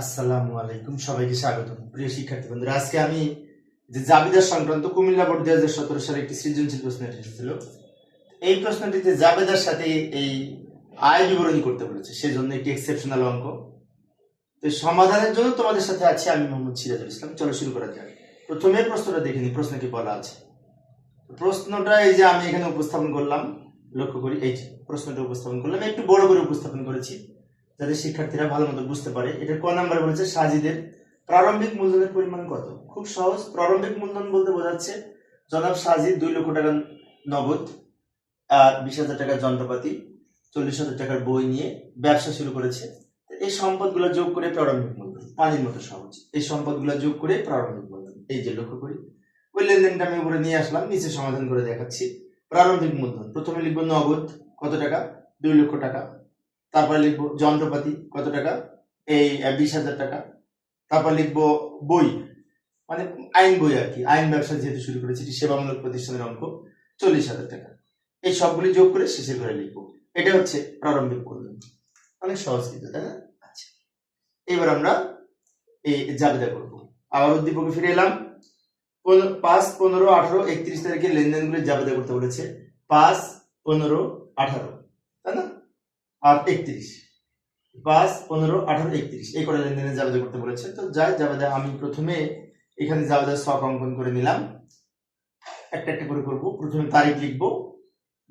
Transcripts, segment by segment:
আসসালামু আলাইকুম, সবাইকে স্বাগত প্রিয় শিক্ষার্থী বন্ধুরা, আজকে আমি যে জাবেদার সংক্রান্ত কুমিল্লা বোর্ড দুই হাজার সতেরো সালে একটি সৃজনশীল প্রশ্ন এসেছিল। এই প্রশ্নটিতে জাবেদার সাথে এই আয় বিবরণী করতে বলেছে, সেজন্য একটি এক্সেপশনাল অঙ্ক। তো সমাধানের জন্য তোমাদের সাথে আছি আমি মোহাম্মদ সিরাজুল ইসলাম। চলো শুরু করা যাক। প্রথমে প্রশ্নটা দেখে নিই প্রশ্ন কি বলা আছে। প্রশ্নটা এই যে আমি এখানে উপস্থাপন করলাম, লক্ষ্য করি, এই যে প্রশ্নটা উপস্থাপন করলাম, একটু বড় করে উপস্থাপন করেছি। যাতে শিক্ষার্থীরা ভালো মতো বুঝতে পারে। এটা ক নাম্বার বলেছে, সাজিদের প্রারম্ভিক মূলধনের পরিমাণ কত? খুব সহজ। প্রারম্ভিক মূলধন বলতে বোঝাচ্ছে, জনাব সাজিদ দুই লক্ষ টাকা নগদ আর বিশ হাজার টাকার যন্ত্রপাতি, চল্লিশ হাজার টাকার বই নিয়ে ব্যবসা শুরু করেছে। এই সম্পদগুলো যোগ করে প্রারম্ভিক মূলধন। পানির মতো সহজ। এই সম্পদগুলো যোগ করে প্রারম্ভিক মূলধন। এই যে লক্ষ্য করি। ওই লেনদেনটা আমি উপরে নিয়ে আসলাম, নিচে সমাধান করে দেখাচ্ছি। প্রারম্ভিক মূলধন। প্রথমে লিখব নগদ কত টাকা? দুই লক্ষ টাকা। তারপরে লিখব যন্ত্রপাতি, কত টাকা? এই বিশ হাজার টাকা। তারপর লিখব বই মানে আইন বই আর কি। আইন ব্যবসা যেহেতু শুরু করেছি, এটি সেবামূলক প্রতিষ্ঠানের অঙ্ক, চল্লিশ হাজার টাকা। এই সবগুলি যোগ করে শেষে করে লিখব। এটা হচ্ছে প্রারম্ভিক মূলধন অনেক সহজ কিন্তু, তাই না? আচ্ছা। এবার আমরা এই জাবেদা করব। আবার উদ্দীপকে ফিরে এলাম। পাঁচ, পনেরো, আঠারো, একত্রিশ তারিখে লেনদেনগুলি জাবেদা করতে বলেছে। পাঁচ, পনেরো, আঠারো। আর একত্রিশ। পাঁচ, পনেরো, আঠারো, একত্রিশ। এই করে লেনদেনে জাবেদা করতে বলেছে তো যাই, জাবেদা আমি প্রথমে এখানে জাবেদার শখ অঙ্কন করে নিলাম। একটা একটা করে করব। প্রথমে তারিখ লিখব।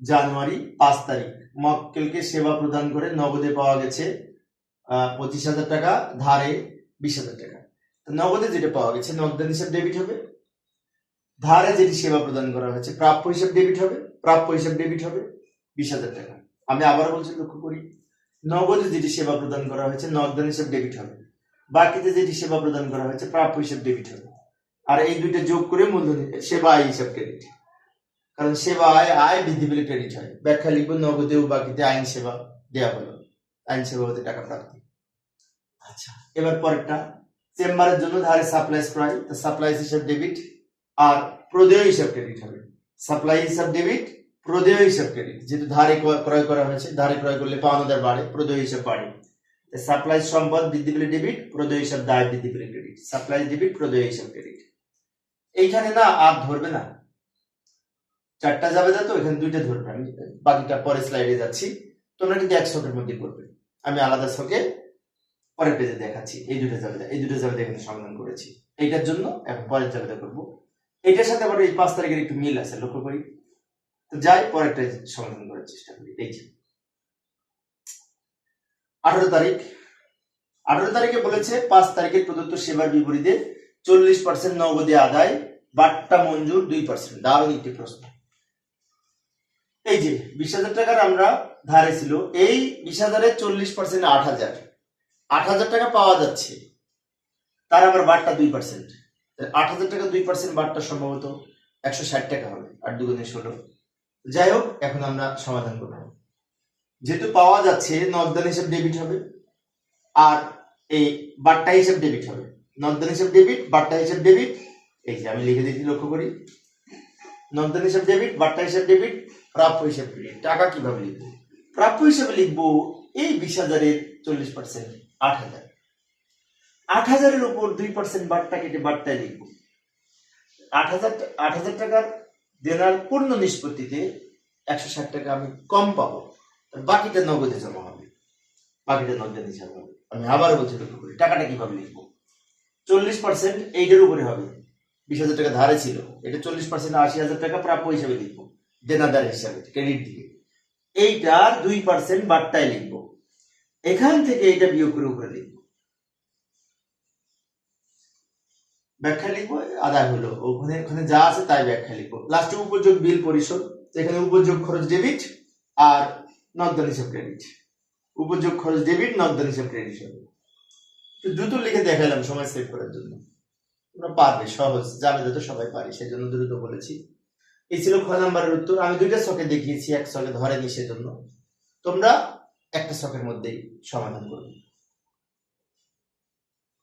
জানুয়ারি পাঁচ তারিখ। মক্কেলকে সেবা প্রদান করে নগদে পাওয়া গেছে পঁচিশ হাজার টাকা, ধারে বিশ হাজার টাকা। নগদে যেটা পাওয়া গেছে, নগদান হিসাব ডেবিট হবে। ধারে যেটি সেবা প্রদান করা হয়েছে, প্রাপ্য হিসাব ডেবিট হবে। প্রাপ্য হিসাব ডেবিট হবে বিশ হাজার টাকা। আমি আবার বলছি, লক্ষ্য করি। নগদে যেটি সেবা প্রদান করা হয়েছে, নগদান হিসাব ডেবিট হবে। বাকিতে যেটি সেবা প্রদান করা হয়েছে, প্রাপ্য হিসাব ডেবিট হবে। আর এই দুইটা যোগ করে মূলধন, সেবা আয় হিসাব ক্রেডিট কারণ সেবা আয় আয় বৃদ্ধি পেলে ক্রেডিট হয়। ব্যাখ্যা লিখব নগদে ও বাকিতে আইন সেবা দেওয়া হলো। আইন সেবা হতে টাকা প্রাপ্তি। আচ্ছা এবার পরেরটা। চেম্বারের জন্য ধারে সাপ্লাইজ ক্রয় তো সাপ্লাইজ হিসাব ডেবিট আর প্রদেয় হিসাব ক্রেডিট হবে। সাপ্লাই হিসাব ডেবিট প্রদেয় হিসাব ক্রেডিট যেহেতু ধারে ক্রয়- করা হয়েছে, ধারে ক্রয় করলে পাওনাদার বাড়ে, প্রদেয় হিসাব বাড়ে। সাপ্লাই সম্পদ বৃদ্ধি পেলে ডেবিট প্রদেয় হিসাব দায় বৃদ্ধি পেলে ক্রেডিট সাপ্লাই ডেবিট প্রদেয় হিসাব ক্রেডিট এইখানে না আর ধরবে না। চারটা যাবে তো, এখানে দুইটা ধরবে। আমি বাকিটা পরে স্লাইডে যাচ্ছি। তোমরা কিন্তু এক শখের মধ্যে করবে আমি আলাদা শখে পরের পেজে দেখাচ্ছি। এই দুটো যাবে এই দুটো যাবে এখানে সমাধান করেছি। এইটার জন্য, এখন পরের যাবে করব। এটার সাথে আবার এই পাঁচ তারিখের একটু মিল আছে, লক্ষ্য করি। তো যাই, পরেরটা সমাধান করার চেষ্টা করি, এই যে। আঠারো তারিখ। আঠারো তারিখে বলেছে, পাঁচ তারিখে প্রদত্ত সেবার বিপরীতে চল্লিশ পার্সেন্ট নগদে আদায় বাট্টা মঞ্জুর, দুই পার্সেন্ট দারুণ একটি প্রশ্ন। এই যে, বিশ হাজার টাকার আমরা ধারে ছিল, এই বিশ হাজারের চল্লিশ পার্সেন্ট আট হাজার। আট হাজার টাকা পাওয়া যাচ্ছে, তার আবার বাট্টা দুই পার্সেন্ট আট হাজার টাকা দুই পার্সেন্ট বাট্টা সম্ভবত একশো ষাট টাকা হবে আর দুগুণে ষোলো। যাই হোক, এখন আমরা সমাধান করব। যেহেতু পাওয়া যাচ্ছে নগদান হিসাব ডেবিট হবে, আর এই বাট্টা হিসাব ডেবিট হবে। নগদান হিসাব ডেবিট বাট্টা হিসাব ডেবিট এই যে আমি লিখে দিচ্ছি লক্ষ্য করি। নর্দান হিসাব ডেবিট বাট্টা হিসাব ডেবিট প্রাপ্য হিসাব ক্রেডিট টাকা কীভাবে লিখব? প্রাপ্য হিসেবে লিখব এই বিশ হাজারের চল্লিশ পার্সেন্ট আট হাজার। আট হাজারের উপর দুই পার্সেন্ট বাট্টা কেটে বাট্টায় লিখব। আট হাজার আট হাজার টাকার দেনার পূর্ণ নিষ্পত্তিতে একশো ষাট টাকা আমি কম পাবো। বাকিটা নগদে জমা হবে। বাকিটা নগদে হিসাব হবে। আমি আবার বলছি লক্ষ্য করি, টাকাটা কীভাবে লিখব? চল্লিশ পার্সেন্ট এইটার উপরে হবে। বিশ হাজার টাকা ধারে ছিল। এটা চল্লিশ পার্সেন্ট আশি হাজার টাকা প্রাপ্য হিসাবে লিখব। দেনাদার হিসাবে ক্রেডিট দিয়ে। এইটা দুই পার্সেন্ট বাট্টায় লিখব। এখান থেকে এইটা বিয়োগ করে উপরে লিখব। ব্যাখ্যা লিখব আদায় হলো। ওখানে ওখানে যা আছে তাই ব্যাখ্যা লিখব লাস্টে উপযোগ বিল পরিশোধ। এখানে উপযোগ খরচ ডেবিট আর নগদান হিসাব ক্রেডিট উপযোগ খরচ ডেবিট নগদান হিসাব ক্রেডিট হবে তো দ্রুত লিখে দেখালাম, সময় সেভ করার জন্য। তোমরা পারবে, সহজ। যাবে তো সবাই পারি সেই জন্য দ্রুত বলেছি। এই ছিল খ নাম্বারের উত্তর। আমি দুইটা ছকে দেখিয়েছি, এক ছকে ধরেনি সেজন্য। তোমরা একটা ছকের মধ্যেই সমাধান করবে।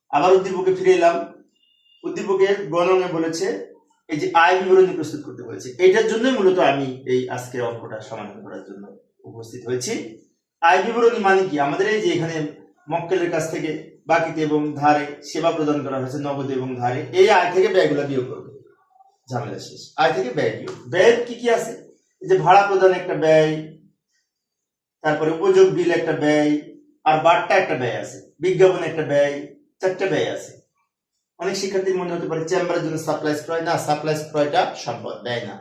আবার উদ্দীপকে ফিরে এলাম। উদ্দীপকের গণনে বলেছে, এই যে আয় বিবরণী প্রস্তুত করতে বলেছে। এটার জন্যই মূলত আমি এই আজকের অঙ্কটা সমাধান করার জন্য উপস্থিত হয়েছি। আয় বিবরণী মানে কি? আমাদের এই যে এখানে মক্কেলের কাছ থেকে বাকিতে এবং ধারে সেবা প্রদান করা হয়েছে, নগদ এবং ধারে, এই আয় থেকে ব্যয়গুলো বিয়োগ করবে। ঝামেলা শেষ। আয় থেকে ব্যয় বিয়োগ। ব্যয় কি কি আছে? যে ভাড়া প্রদান একটা ব্যয়, তারপরে উপযোগ বিল একটা ব্যয়, আর বাট্টা একটা ব্যয় আছে, বিজ্ঞাপন একটা ব্যয়, চারটা ব্যয় আছে। অনেক শিক্ষার্থীর মনে হতে পারে চেম্বারের জন্য সাপ্লাইজ ক্রয়, না সাপ্লাইজ ক্রয়টা সম্পদ ব্যয় না।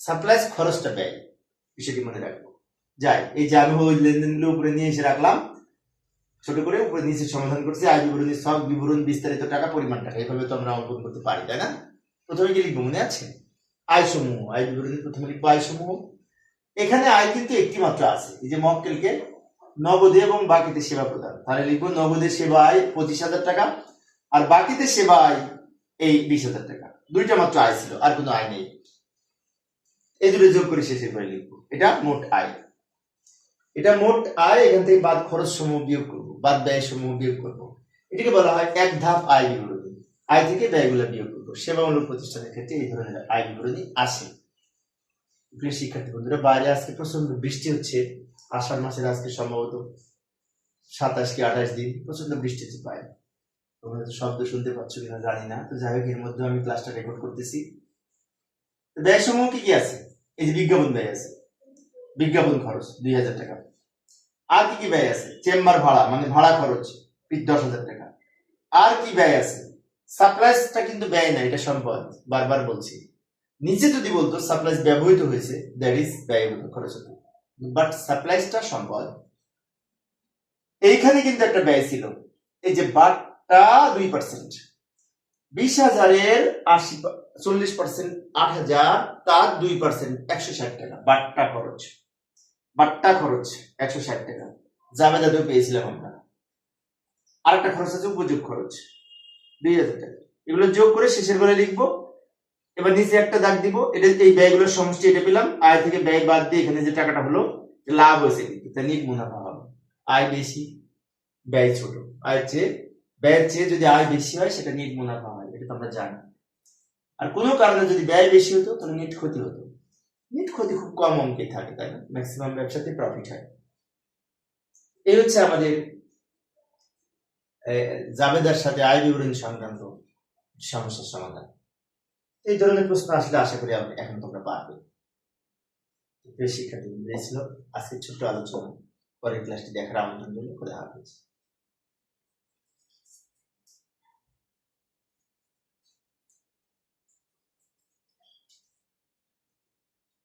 সাপ্লাইজ খরচটা ব্যয়, বিষয়টি মনে রাখব। যাই, এই যে আমি ওই লেনদেনগুলো উপরে নিয়ে এসে রাখলাম, ছোট করে উপরে নিচে সমাধান করছি, আয় বিবরণী সব বিবরণ, বিস্তারিত টাকা, পরিমাণ টাকা, এভাবে তো আমরা অঙ্কন করতে পারি, তাই না? প্রথমে কি লিখব, মনে আছে? আয় সমূহ আয় বিবরণী প্রথমে লিখব আয় সমূহ এখানে আয় কিন্তু একটি মাত্র আছে, এই যে মক্কেলকে নগদে এবং বাকিতে সেবা প্রদান। তাহলে লিখব নগদে সেবা আয় পঁচিশ হাজার টাকা আর বাকিতে সেবা আয় এই বিশ হাজার টাকা। দুইটা মাত্র আয় ছিল, আর কোনো আয় নেই। এই দুটো যোগ করে শেষের করে লিখব। এটা মোট আয়। এটা মোট আয়, এখান থেকে বাদ খরচ সমূহ বিয়োগ করব, বাদ ব্যয় সমূহ বিয়োগ করব। এটাকে বলা হয় এক ধাপ আয় বিবরণী। আয় থেকে ব্যয়গুলো বিয়োগ করব। সেবামূলক প্রতিষ্ঠানের ক্ষেত্রে এই ধরনের আয় বিবরণী আসে। শিক্ষার্থী বন্ধুরা, বাইরে আজকে প্রচণ্ড বৃষ্টি হচ্ছে। আষাঢ় মাসের আজকে সম্ভবত সাতাশ কি আঠাশ দিন প্রচণ্ড বৃষ্টি হচ্ছে বাইরে। তোমরা হয়তো শব্দ শুনতে পাচ্ছ কিনা জানি না। তো যাই হোক, এর মধ্যে আমি ক্লাসটা রেকর্ড করতেছি। ব্যয় সমূহ কি কি আছে? এই যে বিজ্ঞাপন ব্যয় আছে। বিজ্ঞাপন খরচ, দুই হাজার টাকা। আর কি কি ব্যয় আছে? চেম্বার ভাড়া মানে ভাড়া খরচ দশ হাজার টাকা। আর কি ব্যয় আছে? সাপ্লাইসটা কিন্তু ব্যয় না, এটা সম্পদ, বারবার বলছি। নিচে যদি বলতো সাপ্লাইস ব্যবহৃত হয়েছে দ্যাট ইজ ব্যয় খরচ হতো। বাট সাপ্লাইসটা সম্পদ। এইখানে কিন্তু একটা ব্যয় ছিল। এই যে বাটটা দুই পার্সেন্ট বিশ হাজারের আশি চল্লিশ পার্সেন্ট আট হাজার, তার দুই পার্সেন্ট একশো ষাট টাকা। বাট্টা খরচ। বাট্টা খরচ, একশো ষাট টাকা। জাবেদাতেও পেয়েছিলাম আমরা। আরেকটা খরচ আছে উপযোগ খরচ। দুই হাজার টাকা। এগুলো যোগ করে শেষের ঘরে লিখব। এবার নিচে একটা দাগ দিব। এটা এই ব্যয়গুলোর সমষ্টি এটা পেলাম। আয় থেকে ব্যয় বাদ দিয়ে এখানে যে টাকাটা হলো, লাভ হয়েছে কিন্তু। তা নিট মুনাফা হবে। আয় বেশি, ব্যয় ছোট। আয়ের চেয়ে ব্যয়ের চেয়ে যদি আয় বেশি হয়, সেটা নিট মুনাফা হয়, এটা তো আমরা জানি। আর কোনো কারণে যদি ব্যয় বেশি হতো, তাহলে নিট ক্ষতি হতো। নিট ক্ষতি খুব কম অঙ্কে থাকে, তাই না? ম্যাক্সিমাম ব্যবসাতে প্রফিট হয়। এই হচ্ছে আমাদের জাবেদার সাথে আয় বিবরণী সংক্রান্ত সমস্যার সমাধান। এই ধরনের প্রশ্ন আসলে আশা করি এখন তোমরা পারবে। শিক্ষার্থী ছিল। আজকের ছোট্ট আলোচনা। পরের ক্লাসটি দেখার আমন্ত্রণ জন্য খোদা হাফেজ।